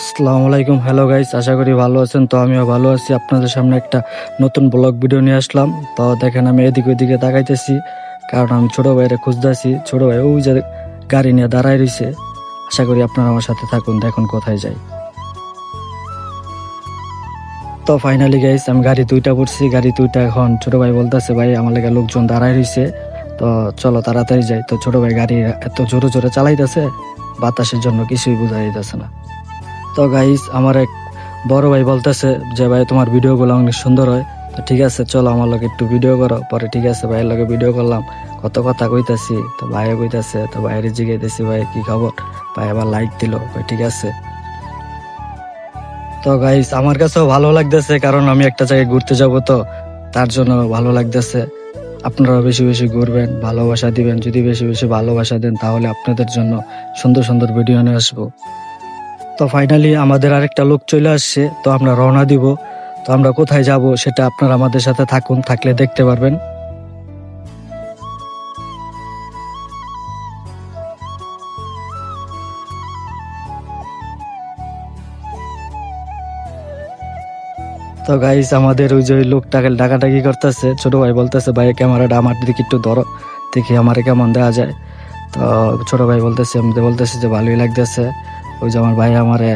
আসসালামু আলাইকুম। Hello guys আশা করি ভালো আছেন। তো আমিও ভালো আছি। আপনাদের সামনে একটা নতুন ব্লগ ভিডিও নিয়ে আসলাম। তো দেখেন আমি এদিক ওইদিকে তাকাইতেছি, কারণ আমি ছোট ভাইয়ের খুঁজতেছি। ছোট ভাই ওই যে গাড়ি নিয়ে দাঁড়ায় রয়েছে আশা করি আপনারা আমার সাথে থাকুন, দেখুন কোথায় যাই তো ফাইনালি গাইস আমি গাড়ি দুইটা পড়ছি। গাড়ি দুইটা এখন ছোট ভাই বলতেছে, ভাই, আমার লেগে লোকজন দাঁড়ায় রয়েছে তো চলো তাড়াতাড়ি যাই। তো ছোট ভাই গাড়ি এত জোরে জোরে চালাইতেছে, বাতাসের জন্য কিছুই বোঝা যাইতেছে না। তো গাইস আমার এক বড় ভাই বলতেছে যে, ভাই, তোমার ভিডিওগুলো অনেক সুন্দর হয়। তো ঠিক আছে, চলো আমার লগে একটু ভিডিও করো। পরে ঠিক আছে, ভাইয়ের লগে ভিডিও করলাম। কত কথা কইতাছি, তো ভাইও কইতাছে, তো ভাইয়ের জিগাইতেছি, ভাই, কি খবর? ভাই আবার লাইক দিল ঠিক আছে। তো গাইস আমার কাছেও ভালো লাগতেছে, কারণ আমি একটা জায়গায় ঘুরতে যাব তো, তার জন্য ভালো লাগতেছে। আপনারা বেশি বেশি ঘুরবেন, ভালোবাসা দিবেন। যদি বেশি বেশি ভালোবাসা দেন, তাহলে আপনাদের জন্য সুন্দর সুন্দর ভিডিও নিয়ে আসব। তো ফাইনালি আমাদের আরেকটা লোক চলে আসছে, তো আমরা রওনা দিব। তো আমরা কোথায় যাব সেটা আপনারা আমাদের সাথে থাকুন, থাকলে দেখতে পারবেন। তো গাইস আমাদের ওই যে ওই লোকটাকে ডাকাডাকি করতেছে, ছোট ভাই বলতেছে, ভাই, ক্যামেরাটা আমার দিকে একটু ধরো, দেখি আমারে কেমন দেওয়া যায়। তো ছোট ভাই বলতেছে আমি বলতেছি যে, ভালোই লাগতেছে। ওই যে আমার ভাই আমারে,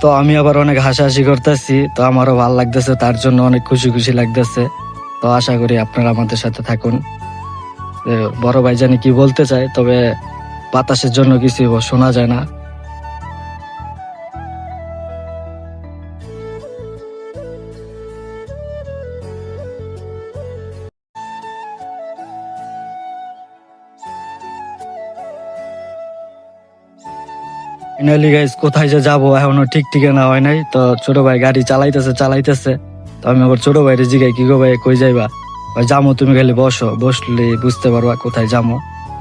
তো আমি আবার অনেক হাসাহাসি করতেছি, তো আমারও ভালো লাগতেছে, তার জন্য অনেক খুশি খুশি লাগতেছে। তো আশা করি আপনারা আমাদের সাথে থাকুন। বড় ভাই জানি কি বলতে চায়, তবে বাতাসের জন্য কিছু শোনা যায় না। ফাইনালি গাইস কোথায় যে যাব এখনও ঠিক ঠিকানা হয় নাই। তো ছোট ভাই গাড়ি চালাইতেছে চালাইতেছে। তো আমি আবার ছোট ভাইরে জিগাই, কি গো ভাই, কই যাইবা? যামো, তুমি খালি বসো। বসলে বুঝতে পারবা কোথায় যাব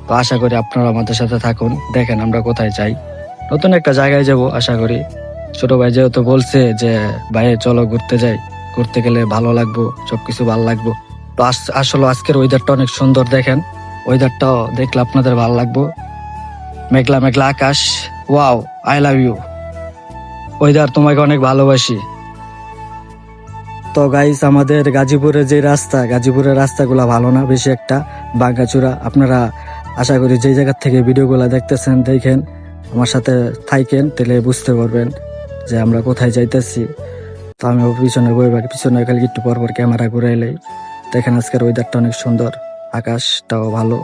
তো আশা করি আপনারা আমাদের সাথে থাকুন। দেখেন আমরা কোথায় যাই। নতুন একটা জায়গায় যাব, আশা করি। ছোট ভাই যেহেতু বলছে যে, ভাই, চলো ঘুরতে যাই। ঘুরতে গেলে ভালো লাগবো, সবকিছু ভালো লাগবো। তো আস- আসলে আজকের ওয়েদারটা অনেক সুন্দর, দেখেন। ওয়েদারটাও দেখলে আপনাদের ভালো লাগবো। মেঘলা মেঘলা আকাশ। Wow I love you weather তোমাকে অনেক ভালোবাসি। তো গাইস আমাদের গাজীপুরের যে রাস্তা, গাজীপুরের রাস্তাগুলো ভালো না, বেশি একটা বাঙ্গাচূড়া আপনারা আশা করি যে জায়গার থেকে ভিডিওগুলো দেখতেছেন, দেখেন, আমার সাথে থাইকেন, তাহলে বুঝতে পারবেন যে আমরা কোথায় যাইতেছি। তো আমি পিছনে বইবার পিছনে খালি একটু পর পর ক্যামেরা ঘুরে এলাই দেখেন আজকের ওয়েদারটা অনেক সুন্দর, আকাশটাও ভালো।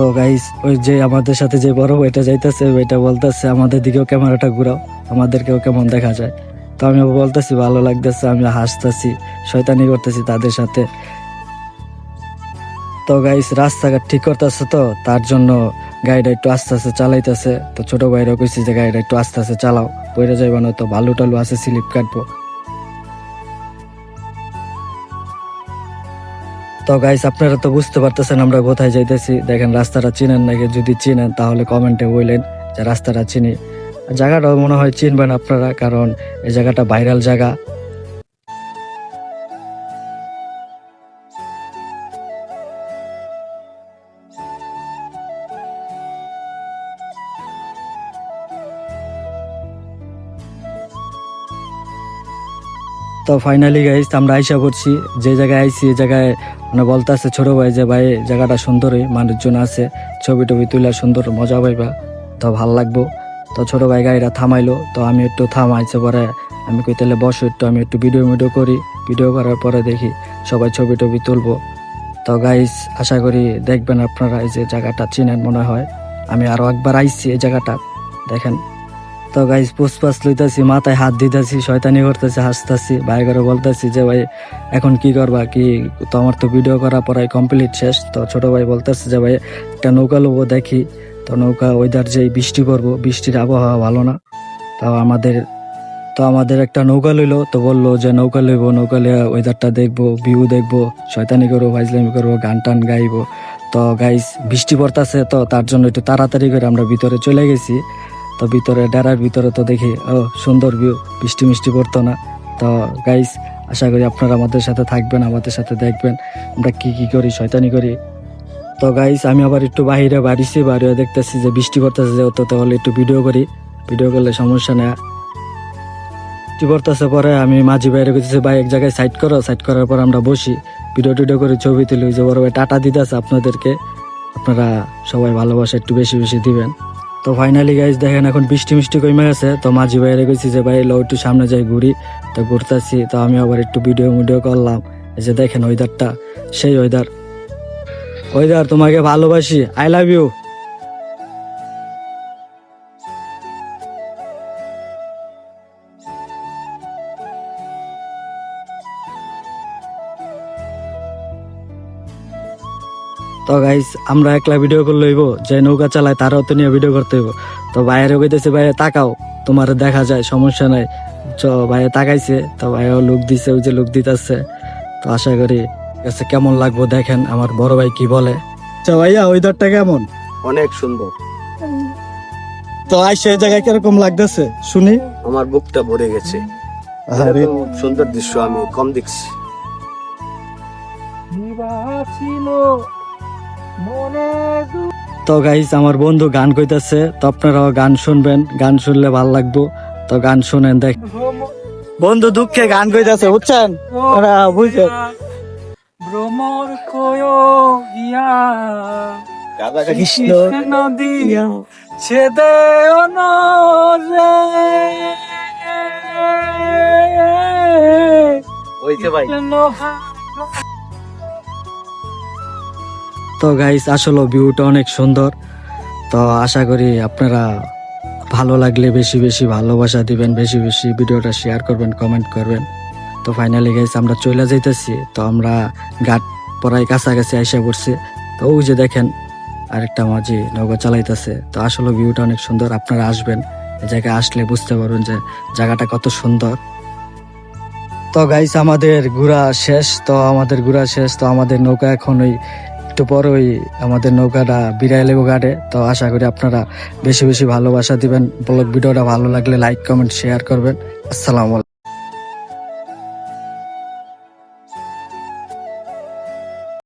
তো গাইস ওই যে আমাদের সাথে যে বড় ভাইটা যাইতেছে, ওইটা বলতেছে, আমাদের দিকেও ক্যামেরাটা ঘুরাও, আমাদেরকেও কেমন দেখা যায়? তো আমি বলতেছি, ভালো লাগতেছে, আমি হাসতেছি, শয়তানি করতেছি তাদের সাথে। তো গাইস রাস্তাঘাট ঠিক করতেছে তো, তার জন্য গাড়িটা একটু আস্তে আস্তে চালাইতেছে। তো ছোট ভাইরা কইছি যে, গাড়িটা একটু আস্তে আস্তে চালাও পড়ে যাইবা না তো বালু টালু আছে, স্লিপ কাটবো। তো গাইস আপনারা তো বুঝতে পারতেছেন আমরা কোথায় যাইতেছি। দেখেন, রাস্তাটা চিনেন নাকি? যদি চিনেন, তাহলে কমেন্টে বললেন যে রাস্তাটা চিনি। জায়গাটাও মনে হয় চিনবেন আপনারা, কারণ এই জায়গাটা ভাইরাল জায়গা। তো ফাইনালি গাইস আমরা আইসা করছি যে জায়গায় আইসি এই জায়গায় মানে বলতেছে ছোট ভাই যে, ভাই, জায়গাটা সুন্দরই, মানুষজন আছে ছবি টবি তুলে সুন্দর মজা পাইবা, তো ভালো লাগবো। তো ছোট ভাই গাড়িটা থামাইলো, তো আমি একটু থামাইছে পরে আমি কই, তাহলে বসো একটু, আমি একটু ভিডিও ভিডিও করি। ভিডিও করার পরে দেখি সবাই ছবি টবি তুলবো। তো গাইস আশা করি দেখবেন আপনারা এই যে জায়গাটা চিনেন মনে হয়। আমি আরও একবার আইছি এই জায়গাটা। দেখেন। তো গাইস পুষ্পাস লইতাছি, মাথায় হাত দিতেছি, শয়তানি করতেছি, হাসতেছি, ভাই করে বলতেছি যে, ভাই, এখন কি করবা? কি, তো আমার তো ভিডিও করা পড়াই কমপ্লিট শেষ। তো ছোট ভাই বলতেছে যে, ভাই, একটা নৌকা লোবো দেখি। তো নৌকা ওয়েদার যে বৃষ্টি করব বৃষ্টির আবহাওয়া ভালো না। তাও আমাদের, তো আমাদের একটা নৌকা লইলো, তো বলল যে, নৌকা লইবো, নৌকা লিয়ে ওয়েদারটা দেখব ভিউ দেখব, শয়তানি করব ফাইজলামি করব গান টান গাইবো। তো গাইস বৃষ্টি পড়তাছে, তো তার জন্য একটু তাড়াতাড়ি করে আমরা ভিতরে চলে গেছি। তো ভিতরে, ডেরার ভিতরে তো দেখি, ও, সুন্দর ভিউ বৃষ্টি মিষ্টি পড়তো না। তো গাইস আশা করি আপনারা আমাদের সাথে থাকবেন, আমাদের সাথে দেখবেন, আমরা কি কি করি, শয়তানি করি। তো গাইস আমি আবার একটু বাইরে বাড়িছি, বাড়িয়ে দেখতেছি যে বৃষ্টি পড়তেছে যে যেহেতু তাহলে একটু ভিডিও করি। ভিডিও করলে সমস্যা নেই। বৃষ্টি পড়তেছে পরে আমি মাঝি বাইরে করতেছি ভাই, এক জায়গায় সাইড করো সাইড করার পর আমরা বসি। ভিডিও টিডিও করে ছবি তুলি যে বড় ভাই টাটা দিতেছে আপনাদেরকে। আপনারা সবাই ভালোবাসা একটু বেশি বেশি দিবেন। তো ফাইনালি গাইজ দেখেন, এখন বৃষ্টি মিষ্টি কমে গেছে। তো মাঝি বাইরে গেছি যে, ভাই লোক একটু সামনে যাই ঘুরি। তো ঘুরতেছি। তো আমি আবার একটু ভিডিও ভিডিও করলাম। এই যে দেখেন ওয়েদারটা সেই ওয়েদার ওয়েদার তোমাকে ভালোবাসি। আই লাভ ইউ তো গাইস আমরা একলা ভিডিও করলে হইব যে নৌকা চালায় তারাও তো নিয়ে ভিডিও করতে হইব। তো বাইরে কইতেছে বাইরে তাকাও তোমার দেখা যায় সমস্যা নাই। চ বাইরে তাকাইছে তো ভাইও লুক দিছে ওই যে লুক দিতেছে। তো আশা করি কাছে কেমন লাগবো দেখেন আমার বড় ভাই কি বলে। আচ্ছা ভাইয়া ওয়েদারটা কেমন? অনেক সুন্দর। তো আই সেই জায়গায় কীরকম লাগতেছে? শুনি। আমার বুকটা ভরে গেছে। আরে। সুন্দর দৃশ্য আমি কম দেখছি। তো গাইস আমার বন্ধু গান কইতাছে তো আপনারাও গান শুনবেন গান শুনলে ভালো লাগবো। তো গান শুনেন দেখ। বন্ধু দুঃখে গান কইতাছে বুঝছেন? বুঝছেন ভ্রমর কয় গিয়া কৃষ্ণ নদী ছেদে অনরে ওইতে ভাই। তো গাইস আসলে ভিউটা অনেক সুন্দর। তো আশা করি আপনারা ভালো লাগলে বেশি বেশি ভালোবাসা দিবেন, বেশি বেশি ভিডিওটা শেয়ার করবেন কমেন্ট করবেন। তো ফাইনালি গাইস আমরা চলে যাইতেছি। তো আমরা ঘাট পড়াই কাছাকাছি আইসা পড়ছি। তো ওই যে দেখেন, আরেকটা মাঝি নৌকা চালাইতেছে। তো আসলে ভিউটা অনেক সুন্দর, আপনারা আসবেন। জায়গায় আসলে বুঝতে পারবেন যে জায়গাটা কত সুন্দর। তো গাইস আমাদের ঘোরা শেষ। তো আমাদের ঘোরা শেষ। তো আমাদের নৌকা এখন ওই একটু পরে ওই আমাদের নৌকাটা বিরাই লেবু ঘাটে। তো আশা করি আপনারা বেশি বেশি ভালোবাসা দিবেন। ব্লগ ভিডিওটা ভালো লাগলে লাইক কমেন্ট শেয়ার করবেন। আসসালামু